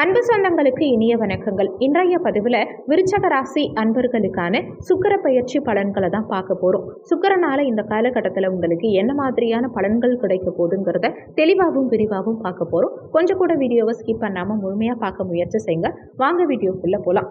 அன்பு சொந்தங்களுக்கு இனிய வணக்கங்கள். இன்றைய பதிவில் விருச்சக ராசி அன்பர்களுக்கான சுக்கிர பயிற்சி பலன்களை தான் பார்க்க போகிறோம் சுக்கரனால் இந்த காலகட்டத்தில் உங்களுக்கு என்ன மாதிரியான பலன்கள் கிடைக்க போகுதுங்கிறத தெளிவாகவும் விரிவாகவும் பார்க்க போகிறோம் கொஞ்சம் கூட வீடியோவை ஸ்கிப் பண்ணாமல் முழுமையாக பார்க்க முயற்சி செய்யுங்க. வாங்க வீடியோக்குள்ளே போகலாம்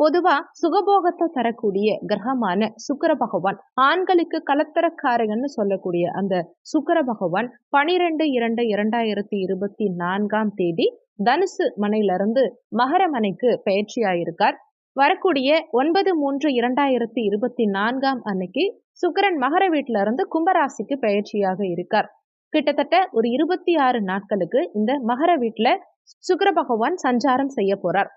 பொதுவா சுகபோகத்தை தரக்கூடிய கிரகமான சுக்கர பகவான் ஆண்களுக்கு கலத்தரக்காரகன்னு சொல்லக்கூடிய அந்த சுக்கர பகவான் பனிரெண்டு இரண்டு இரண்டாயிரத்தி இருபத்தி நான்காம் தேதி தனுசு மனையிலிருந்து மகர மனைக்கு பயிற்சியாயிருக்கார். வரக்கூடிய ஒன்பது மூன்று இரண்டாயிரத்தி இருபத்தி நான்காம் அன்னைக்கு சுக்கரன் மகர வீட்டில இருந்து கும்பராசிக்கு பயிற்சியாக இருக்கார். கிட்டத்தட்ட ஒரு இருபத்தி ஆறு நாட்களுக்கு இந்த மகர வீட்டுல சுக்கர பகவான் சஞ்சாரம் செய்ய போறார்.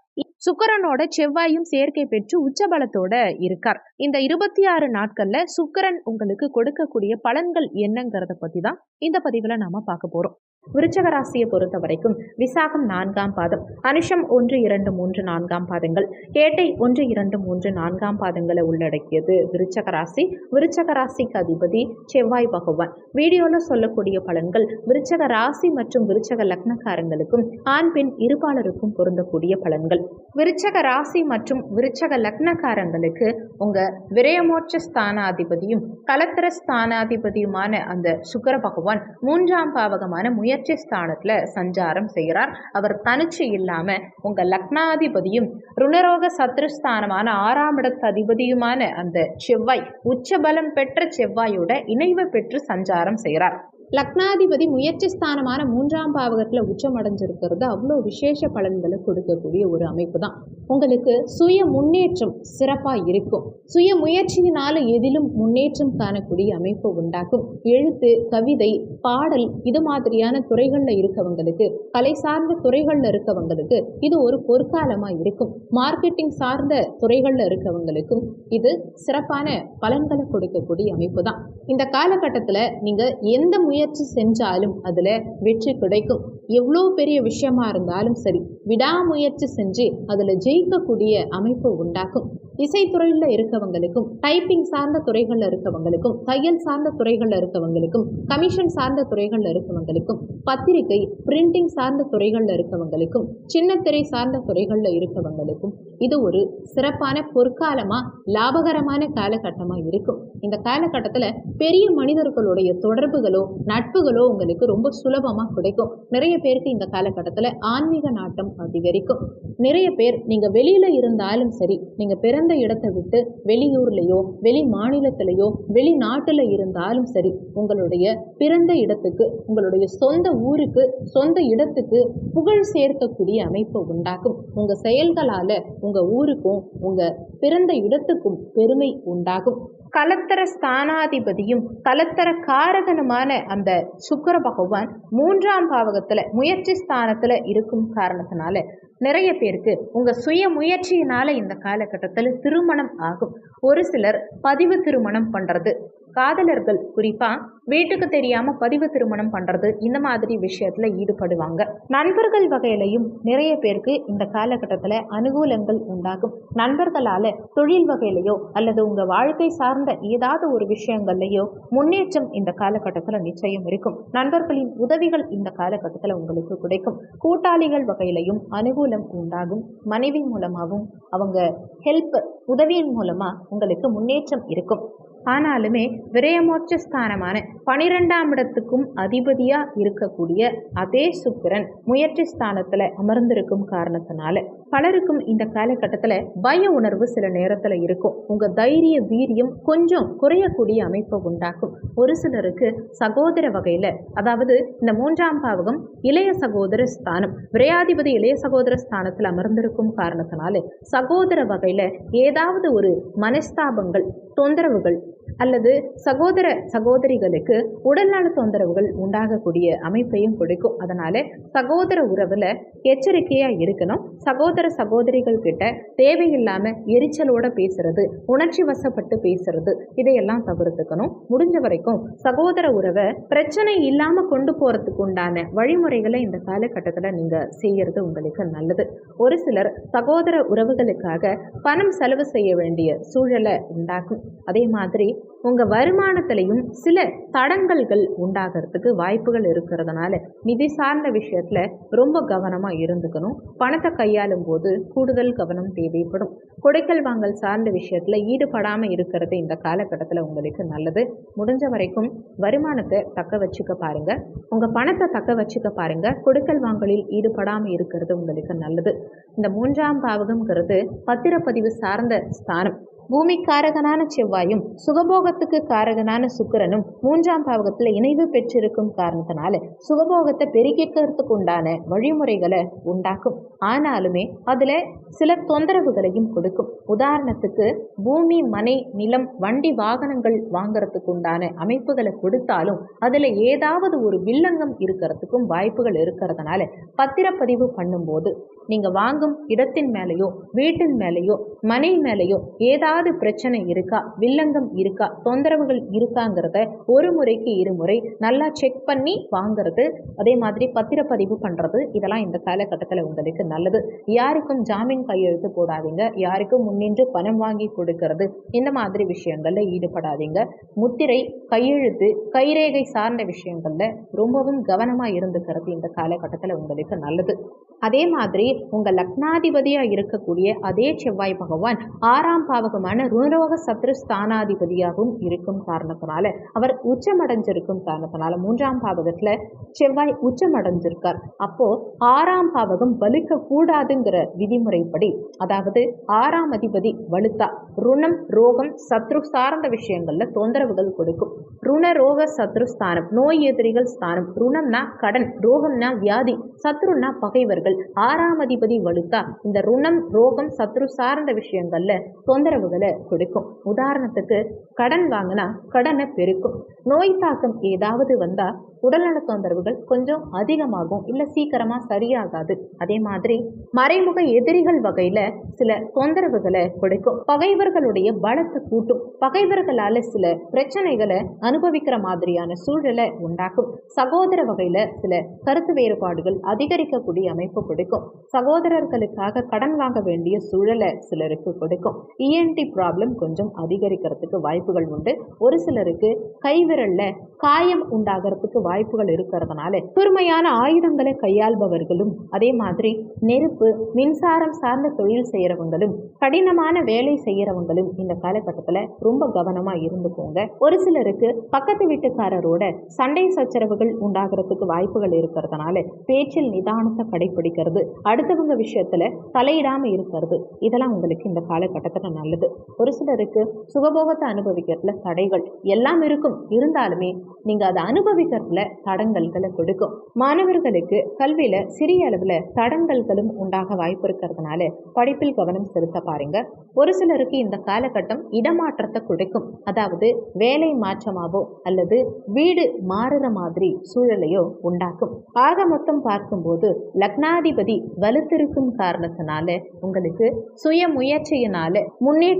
சுக்கரனோட செவ்வாயும் சேர்க்கை பெற்று உச்சபலத்தோட இருக்கார். இந்த இருபத்தி ஆறு நாட்கள்ல சுக்கரன் உங்களுக்கு கொடுக்கக்கூடிய பலன்கள் என்னங்கிறத பத்தி தான் இந்த பதிவுல நாம பார்க்க போறோம். விருச்சக ராசியை பொறுத்த வரைக்கும் விசாகம் நான்காம் பாதம் அனுஷம் ஒன்று இரண்டு மூன்று நான்காம் பாதங்கள் கேட்டை ஒன்று இரண்டு மூன்று நான்காம் பாதங்களை உள்ளடக்கியது விருச்சக ராசி விருச்சக ராசிக்கு அதிபதி செவ்வாய் பகவான். வீடியோவில் சொல்லக்கூடிய பலன்கள் விருச்சக ராசி மற்றும் விருச்சக லக்னக்காரங்களுக்கும் ஆண் பெண் இருபாலருக்கும் பொருந்தக்கூடிய பலன்கள். விருச்சக ராசி மற்றும் விருச்சக லக்னக்காரங்களுக்கு உங்க விரயமோட்ச ஸ்தானாதிபதியும் கலத்திர ஸ்தானாதிபதியுமான அந்த சுக்கர பகவான் மூன்றாம் பாவகமான முயற்சி ஸ்தானத்துல சஞ்சாரம் செய்கிறார். அவர் தனிச்சு இல்லாம உங்க லக்னாதிபதியும் ருணரோக சத்ருஸ்தானமான ஆறாம் இடத்து அதிபதியுமான அந்த செவ்வாய் உச்சபலம் பெற்ற செவ்வாயோட இணைவு பெற்று சஞ்சாரம் செய்கிறார். லக்னாதிபதி முயற்சி ஸ்தானமான மூன்றாம் பாவகத்தில் உச்சம் அடைஞ்சிருக்கிறது அவ்வளோ விசேஷ பலன்களை கொடுக்கக்கூடிய ஒரு அமைப்பு தான் உங்களுக்கு சுய முன்னேற்றம் சிறப்பாக இருக்கும். சுய முயற்சியினால் எதிலும் முன்னேற்றம் காணக்கூடிய அமைப்பு உண்டாக்கும். எழுத்து கவிதை பாடல் இது மாதிரியான துறைகளில் இருக்கவங்களுக்கு கலை சார்ந்த துறைகளில் இருக்கவங்களுக்கு இது ஒரு பொற்காலமாக இருக்கும். மார்க்கெட்டிங் சார்ந்த துறைகளில் இருக்கவங்களுக்கும் இது சிறப்பான பலன்களை கொடுக்கக்கூடிய அமைப்பு தான் இந்த காலகட்டத்தில் நீங்கள் எந்த முயற்சி செஞ்சாலும் அதில் வெற்றி கிடைக்கும். எவ்வளோ பெரிய விஷயமா இருந்தாலும் சரி விடாமுயற்சி செஞ்சு அதில் ஜெயிக்கக்கூடிய அமைப்பு உண்டாக்கும் இசைத்துறையில் இருக்கவங்களுக்கும் டைப்பிங் சார்ந்த துறைகளில் இருக்கவங்களுக்கும் தையல் சார்ந்த துறைகளில் இருக்கவங்களுக்கும் கமிஷன் சார்ந்த துறைகளில் இருக்கவங்களுக்கும் பத்திரிகை பிரிண்டிங் சார்ந்த துறைகளில் இருக்கவங்களுக்கும் சின்னத்திரை சார்ந்த துறைகளில் இருக்கவங்களுக்கும் இது ஒரு சிறப்பான பொற்காலமாக லாபகரமான காலகட்டமாக இருக்கும். இந்த காலகட்டத்தில் பெரிய மனிதர்களுடைய தொடர்புகளோ நட்புகளோ உங்களுக்கு ரொம்ப சுலபமாக கிடைக்கும். நிறைய பேருக்கு இந்த காலகட்டத்தில் ஆன்மீக நாட்டம் அதிகரிக்கும். நிறைய பேர் நீங்கள் வெளியில் இருந்தாலும் சரி நீங்கள் பிறந்த இடத்தை விட்டு வெளியூர்லேயோ வெளி மாநிலத்திலேயோ வெளிநாட்டில் இருந்தாலும் சரி உங்களுடைய பிறந்த இடத்துக்கு உங்களுடைய சொந்த ஊருக்கு சொந்த இடத்துக்கு புகழ் சேர்க்கக்கூடிய அமைப்பு உண்டாக்கும் உங்கள் செயல்களால் உங்கள் ஊருக்கும் உங்கள் பிறந்த இடத்துக்கும் பெருமை உண்டாகும். கலத்தர ஸ்தானாதிபதியும் கலத்தர காரகனுமான அந்த சுக்கர பகவான் மூன்றாம் பாவகத்தில் முயற்சி ஸ்தானத்தில் இருக்கும் காரணத்தினால நிறைய பேருக்கு உங்கள் சுய முயற்சியினால் இந்த காலகட்டத்தில் திருமணம் ஆகும். ஒரு சிலர் பதிவு திருமணம் பண்ணுறது காதலர்கள் குறிப்பாக வீட்டுக்கு தெரியாமல் பதிவு திருமணம் பண்ணுறது இந்த மாதிரி விஷயத்தில் ஈடுபடுவாங்க. நண்பர்கள் வகையிலையும் நிறைய பேருக்கு இந்த காலகட்டத்தில் அனுகூலங்கள் உண்டாகும். நண்பர்களால் தொழில் வகையிலையோ அல்லது உங்கள் வாழ்க்கை சார்ந்த ஏதாவது ஒரு விஷயங்கள்லையோ முன்னேற்றம் இந்த காலகட்டத்தில் நிச்சயம் இருக்கும். நண்பர்களின் உதவிகள் இந்த காலகட்டத்தில் உங்களுக்கு கிடைக்கும். கூட்டாளிகள் வகையிலையும் அனுகூலம் உண்டாகும். மனைவி மூலமாகவும் அவங்க ஹெல்ப் உதவியின் மூலமாக உங்களுக்கு முன்னேற்றம் இருக்கும். ஆனாலுமே விரயமோட்ச ஸ்தானமான பனிரெண்டாம் இடத்துக்கும் அதிபதியாக இருக்கக்கூடிய அதே சுக்கிரன் முயற்சி ஸ்தானத்தில் அமர்ந்திருக்கும் காரணத்தினால பலருக்கும் இந்த காலகட்டத்தில் பய உணர்வு சில நேரத்தில் இருக்கும். உங்கள் தைரிய வீரியம் கொஞ்சம் குறையக்கூடிய அமைப்பை உண்டாக்கும். ஒரு சிலருக்கு சகோதர வகையில் அதாவது இந்த மூன்றாம் பாவகம் இளைய சகோதர ஸ்தானம் விரையாதிபதி இளைய சகோதர ஸ்தானத்தில் அமர்ந்திருக்கும் காரணத்தினால சகோதர வகையில் ஏதாவது ஒரு மனஸ்தாபங்கள் தொந்தரவுகள் அல்லது சகோதர சகோதரிகளுக்கு உடல்நல தொந்தரவுகள் உண்டாகக்கூடிய அமைப்பையும் கொடுக்கும். அதனால சகோதர உறவில் எச்சரிக்கையாக இருக்கணும். சகோதர சகோதரிகள் கிட்ட தேவையில்லாமல் எரிச்சலோட பேசுறது உணர்ச்சி வசப்பட்டு பேசுறது இதையெல்லாம் தவிர்த்துக்கணும். முடிஞ்ச வரைக்கும் சகோதர உறவை பிரச்சனை இல்லாமல் கொண்டு போகிறதுக்கு உண்டான வழிமுறைகளை இந்த காலகட்டத்தில் நீங்கள் செய்யறது உங்களுக்கு நல்லது. ஒரு சிலர் சகோதர உறவுகளுக்காக பணம் செலவு செய்ய வேண்டிய சூழலை உண்டாக்கும். அதே மாதிரி உங்கள் வருமானத்திலையும் சில தடங்கல்கள் உண்டாகிறதுக்கு வாய்ப்புகள் இருக்கிறதுனால நிதி சார்ந்த விஷயத்தில் ரொம்ப கவனமாக இருந்துக்கணும். பணத்தை கையாளும் போது கூடுதல் கவனம் தேவைப்படும். கொடைக்கல் வாங்கல் சார்ந்த விஷயத்தில் ஈடுபடாமல் இருக்கிறது இந்த காலகட்டத்தில் உங்களுக்கு நல்லது. முடிஞ்ச வரைக்கும் வருமானத்தை தக்க வச்சுக்க பாருங்கள் உங்கள் பணத்தை தக்க வச்சுக்க பாருங்கள் கொடுக்கல் வாங்கலில் ஈடுபடாமல் இருக்கிறது உங்களுக்கு நல்லது. இந்த மூன்றாம் பாவகம்ங்கிறது பத்திரப்பதிவு சார்ந்த ஸ்தானம். பூமிக்காரகனான செவ்வாயும் சுகபோகத்துக்கு காரகனான சுக்கிரனும் மூன்றாம் பாவகத்தில் இணைவு பெற்றிருக்கும் காரணத்தினால சுகபோகத்தை பெருக்கிக்கிறதுக்கு உண்டான வழிமுறைகளை உண்டாக்கும். ஆனாலுமே அதில் சில தொந்தரவுகளையும் கொடுக்கும். உதாரணத்துக்கு பூமி மனை நிலம் வண்டி வாகனங்கள் வாங்கறதுக்கு உண்டான அமைப்புகளை கொடுத்தாலும் அதில் ஏதாவது ஒரு வில்லங்கம் இருக்கிறதுக்கும் வாய்ப்புகள் இருக்கிறதுனால பத்திரப்பதிவு பண்ணும்போது நீங்கள் வாங்கும் இடத்தின் மேலேயோ வீட்டின் மேலேயோ மனை மேலேயோ ஏதாவது பிரச்சனை இருக்கா? வில்லங்கம் இருக்கா? தொந்தரவுகள் இருக்காங்கிறத ஒரு முறைக்கு இருமுறை நல்லா செக் பண்ணி வாங்குறது அதே மாதிரி பத்திரப்பதிவு பண்ணுறது இதெல்லாம் இந்த காலகட்டத்தில் உங்களுக்கு நல்லது. யாருக்கும் ஜாமீன் கையெழுத்து போடாதீங்க. யாருக்கும் முன்னின்று பணம் வாங்கி கொடுக்கறது. இந்த மாதிரி விஷயங்களில் ஈடுபடாதீங்க. முத்திரை கையெழுத்து கைரேகை சார்ந்த விஷயங்களில் ரொம்பவும் கவனமாக இருந்துக்கிறது இந்த காலகட்டத்தில் உங்களுக்கு நல்லது. அதே மாதிரி உங்கள் லக்னாதிபதியாக இருக்கக்கூடிய அதே செவ்வாய் பகவான் ஆறாம் பாவகம் மன ருணரோக சத்ரு ஸ்தானாதிபதியாகவும் இருக்கும் காரணத்தினால அவர் உச்சமடைஞ்சிருக்கும் காரணத்தினால மூன்றாம் பாவகத்தில் செவ்வாய் உச்சமடைஞ்சிருக்கார். அப்போ ஆறாம் பாவகம் வலுக்க கூடாதுங்கிற விதிமுறைப்படி அதாவது ஆறாம் அதிபதி வலுத்தா ருணம் ரோகம் சத்ரு சார்ந்த விஷயங்கள்ல தொந்தரவுகள் கொடுக்கும். ருண ரோக சத்ரு ஸ்தானம் நோய் எதிரிகள் ஸ்தானம் ருணம்னா கடன் ரோகம்னா வியாதி சத்ருன்னா பகைவர்கள். ஆறாம் அதிபதி வலுத்தா இந்த ருணம் ரோகம் சத்ரு சார்ந்த விஷயங்கள்ல தொந்தரவுகள் கொடுக்கும். உதாரணத்துக்கு கடன் வாங்கினா கடனை பெருக்கும். நோய் தாக்கம் ஏதாவது வந்தா உடல்நல தொந்தரவுகள் கொஞ்சம் அதிகமாகும் இல்லை சீக்கிரமா சரியாகாது. அதே மாதிரி மறைமுக எதிரிகள் வகையில சில தொந்தரவுகளை கொடுக்கும். பகைவர்களுடைய பலத்தை கூட்டும் பகைவர்களால சில பிரச்சனைகளை அனுபவிக்கிற மாதிரியான சூழலை உண்டாக்கும். சகோதர வகையில சில கருத்து வேறுபாடுகள் அதிகரிக்கக்கூடிய அமைப்பு கொடுக்கும். சகோதரர்களுக்காக கடன் வாங்க வேண்டிய சூழலை சிலருக்கு கொடுக்கும். இஎன்டி ப்ராப்ளம் கொஞ்சம் அதிகரிக்கிறதுக்கு வாய்ப்புகள் உண்டு. ஒரு சிலருக்கு கைவிரல்ல காயம் உண்டாகிறதுக்கு வாய்ப்புகள் இருக்கிறதுனால கூர்மையான ஆயுதங்களை கையாள்பவர்களும் அதே மாதிரி நெருப்பு மின்சாரம் சார்ந்த தொழில் செய்கிறவங்களும் கடினமான வேலை செய்கிறவங்களும் இந்த காலகட்டத்தில் ரொம்ப கவனமாக இருந்துக்கோங்க. ஒரு சிலருக்கு பக்கத்து வீட்டுக்காரரோட சண்டை சச்சரவுகள் உண்டாகிறதுக்கு வாய்ப்புகள் இருக்கிறதுனால பேச்சில் நிதானத்தை கடைபிடிக்கிறது. அடுத்தவங்க விஷயத்தில் தலையிடாமல் இருக்கிறது. இதெல்லாம் உங்களுக்கு இந்த காலகட்டத்தில் நல்லது. ஒரு சிலருக்கு சுகபோகத்தை அனுபவிக்கிறதுல தடைகள் எல்லாம் இருக்கும். இருந்தாலுமே நீங்கள் அதை அனுபவிக்கிறதுல தடங்கல்களை கொடுக்கும். மாணவர்களுக்கு கல்வியில் சிறிய அளவில் தடங்கல்களும் உண்டாக வாய்ப்பு இருக்கிறதுனால படிப்பில் கவனம் செலுத்த பாருங்க. ஒரு சிலருக்கு இந்த காலகட்டம் இடமாற்றத்தை கொடுக்கும். அதாவது வேலை மாற்றமாவோ அல்லது வீடு மாறுற மாதிரி சூழலையோ உண்டாக்கும். ஆக மொத்தம் பார்க்கும்போது லக்னாதிபதி வலுத்திருக்கும் காரணத்தினால உங்களுக்கு சுய முயற்சியினால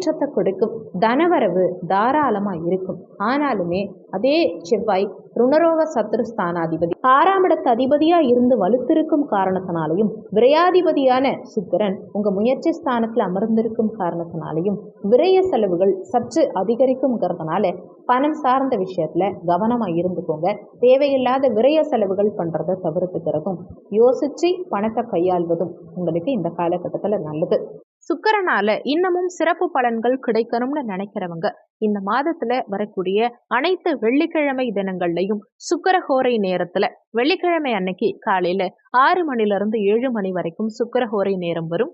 முன்னேற்றத்தை கொடுக்கும். தனவரவு தாராளமா இருக்கும். ஆனாலுமே அதே செவ்வாய் ருணரோக சத்ரு ஸ்தானாதிபதி ஆறாம் இடத்து அதிபதியா இருந்து வலுத்திருக்கும் காரணத்தினாலையும் விரையாதிபதியான சுக்கரன் உங்க முயற்சி ஸ்தானத்துல அமர்ந்திருக்கும் காரணத்தினாலையும் விரய செலவுகள் சற்று அதிகரிக்கும்ங்கிறதுனால பணம் சார்ந்த விஷயத்துல கவனமா இருந்துக்கோங்க. தேவையில்லாத விரய செலவுகள் பண்றதை தவிர்த்துக்கிறதும் யோசிச்சு பணத்தை கையாள்வதும் உங்களுக்கு இந்த காலகட்டத்துல நல்லது. சுக்கரனால இன்னமும் சிறப்பு பலன்கள் கிடைக்கணும்னு நினைக்கிறவங்க இந்த மாதத்துல வரக்கூடிய அனைத்து வெள்ளிக்கிழமை தினங்கள்லையும் சுக்கரஹோரை நேரத்துல வெள்ளிக்கிழமை அன்னைக்கு காலையில ஆறு மணில இருந்து ஏழு மணி வரைக்கும் சுக்கரஹோரை நேரம் வரும்.